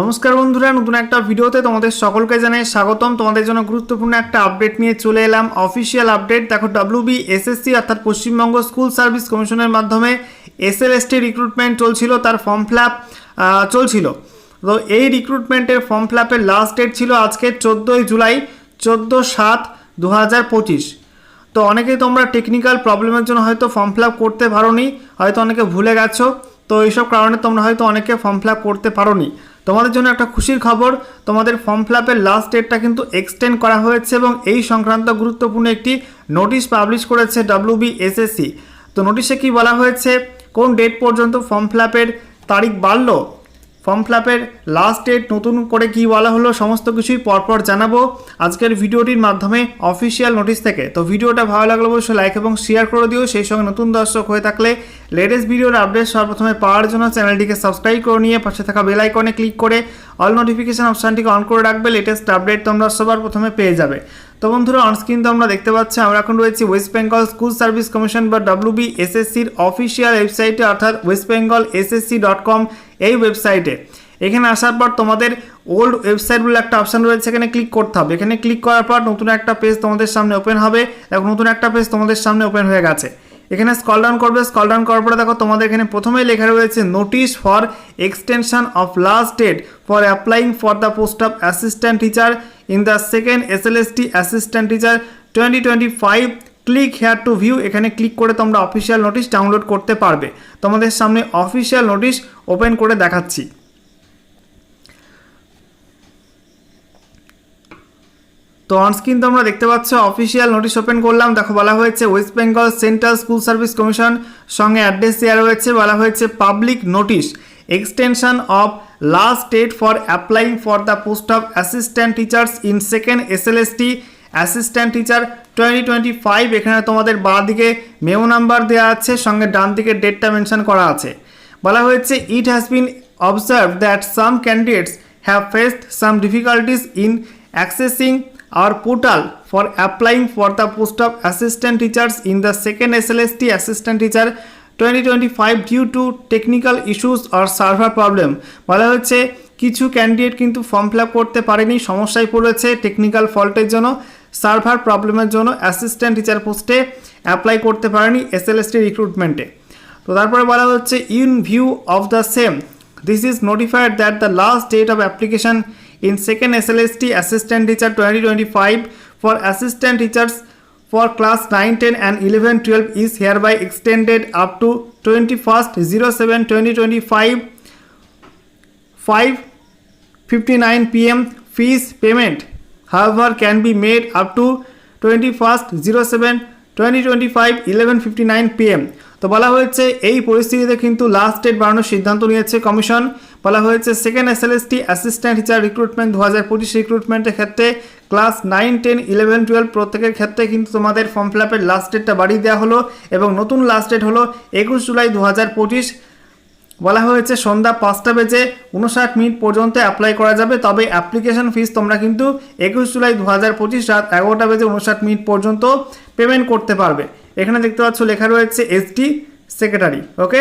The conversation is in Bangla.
নমস্কার বন্ধুরা, নতুন একটা ভিডিওতে তোমাদের সকলকে জানাই স্বাগতম। তোমাদের জন্য গুরুত্বপূর্ণ একটা আপডেট নিয়ে চলে এলাম। অফিসিয়াল আপডেট দেখো ডাব্লিউবি এসএসসি অর্থাৎ পশ্চিমবঙ্গ স্কুল সার্ভিস কমিশনের মাধ্যমে এস এল এসএলএসটি রিক্রুটমেন্ট চলছিল, তার ফর্ম ফিল চলছিল। তো এই রিক্রুটমেন্টের ফর্ম ফিল লাস্ট ডেট ছিল আজকে চোদ্দোই জুলাই, চোদ্দ সাত দু তো অনেকেই তোমরা টেকনিক্যাল প্রবলেমের জন্য হয়তো ফর্ম ফিল করতে পারোনি, হয়তো অনেকে ভুলে গেছো। তো এইসব কারণে তোমরা হয়তো অনেকে ফর্ম ফিল করতে পারোনি। তোমাদের জন্য একটা খুশির খবর, তোমাদের ফর্ম ফিল আপের লাস্ট ডেটটা কিন্তু এক্সটেন্ড করা হয়েছে এবং এই সংক্রান্ত গুরুত্বপূর্ণ একটি নোটিশ পাবলিশ করেছে ডাব্লিউ তো নোটিশে কি বলা হয়েছে? কোন ডেট পর্যন্ত ফর্ম ফিল আপের তারিখ বাড়লো? ফর্ম ফিল আপের লাস্ট ডেট নতুন করে কি বলা হলো সমস্ত কিছুই পরপর জানাব। আজকের ভিডিওটির মাধ্যমে অফিসিয়াল নোটিশ থেকে। তো ভিডিওটা ভালো লাগলে অবশ্যই লাইক এবং শেয়ার করে দিও। সেই সঙ্গে নতুন দর্শক হয়ে থাকলে লেটেস্ট ভিডিওর আপডেট সর্বপ্রথমে পাওয়ার জন্য চ্যানেলটিকে সাবস্ক্রাইব করে নিয়ে পাশে থাকা বেল আইকনে ক্লিক করে অল নোটিফিকেশান অপশানটিকে অন করে রাখবে। লেটেস্ট আপডেট তোমরা সবার প্রথমে পেয়ে যাবে। তো বন্ধুরা অনস্ক্রিন তো আমরা দেখতে পাচ্ছি, আমরা এখন রয়েছি West Bengal school service commission বা ডাব্লিউবি এসএসসির অফিসিয়াল ওয়েবসাইটে অর্থাৎ West Bengal SSC dot com এই ওয়েবসাইটে এখানে আসার পর তোমাদের ওল্ড ওয়েবসাইট বলে একটা অপশান রয়েছে এখানে ক্লিক করতে হবে। এখানে ক্লিক করার পর নতুন একটা পেজ তোমাদের সামনে ওপেন হবে। এখন নতুন একটা পেজ তোমাদের সামনে ওপেন হয়ে গেছে। এখানে স্কল ডাউন করবে। স্কল ডাউন করার পরে দেখো, তোমাদের এখানে প্রথমেই লেখা রয়েছে notice for extension of last date for applying for the post of assistant teacher in the second SLST assistant teacher twenty twenty five click here to view এখানে ক্লিক করে তোমরা অফিসিয়াল নোটিশ ডাউনলোড করতে পারবে। তোমাদের সামনে অফিসিয়াল নোটিশ ওপেন করে দেখাচ্ছি। তো অনস্ক্রিন তোমরা দেখতে পাচ্ছ অফিসিয়াল নোটিশ ওপেন করলাম। দেখো, বলা হয়েছে West Bengal central school service commission সঙ্গে অ্যাড্রেস দেওয়া রয়েছে। বলা হয়েছে public notice extension of last date for applying for the post of assistant teachers in second SLST assistant teacher twenty twenty five এখানে তোমাদের বাঁ দিকে মেও নাম্বার দেওয়া আছে, সঙ্গে ডান দিকে ডেটটা মেনশন করা আছে। বলা হয়েছে it has been observed that some candidates have faced some difficulties in accessing our portal for our portal for applying for the post of assistant teachers in the second SLST assistant teacher 2025 due to technical issues or server problem. বলা হচ্ছে কিছু ক্যান্ডিডেট কিন্তু ফর্ম ফিল করতে পারেনি, সমস্যায় পড়েছে টেকনিক্যাল ফল্টের জন্য। সার্ভার প্রবলেমের জন্য অ্যাসিস্ট্যান্ট টিচার পোস্টে অ্যাপ্লাই করতে পারেনি এসএলএসটি রিক্রুটমেন্টে। তো তারপরে বলা হচ্ছে, in view of the same, this is notified that the last date of application in second SLST assistant teacher 2025 for assistant teachers for class 9 10 and 11 12 is hereby extended up to 21st 07 2025 5:59 pm fees payment however, can be made up to 21st 07 2025 11:59 pm তো বলা হয়েছে, এই পরিস্থিতিতে কিন্তু লাস্ট ডেট বাড়ানোর সিদ্ধান্ত নিয়েছে কমিশন। বলা হয়েছে second SLST assistant teacher recruitment দু হাজার পঁচিশ রিক্রুটমেন্টের ক্ষেত্রে class nine ten eleven twelve প্রত্যেকের ক্ষেত্রে কিন্তু তোমাদের ফর্ম ফিল আপের লাস্ট ডেটটা বাড়িয়ে দেওয়া হলো এবং নতুন লাস্ট ডেট হলো একুশ জুলাই দু হাজার পঁচিশ। বলা হয়েছে সন্ধ্যা পাঁচটা বেজে উনষাট মিনিট পর্যন্ত অ্যাপ্লাই করা যাবে। তবে অ্যাপ্লিকেশন ফিস তোমরা কিন্তু একুশ জুলাই দু হাজার পঁচিশ রাত এগারোটা বেজে উনষাট মিনিট পর্যন্ত পেমেন্ট করতে পারবে। এখানে দেখতে পাচ্ছ লেখা রয়েছে এসডি সেক্রেটারি ওকে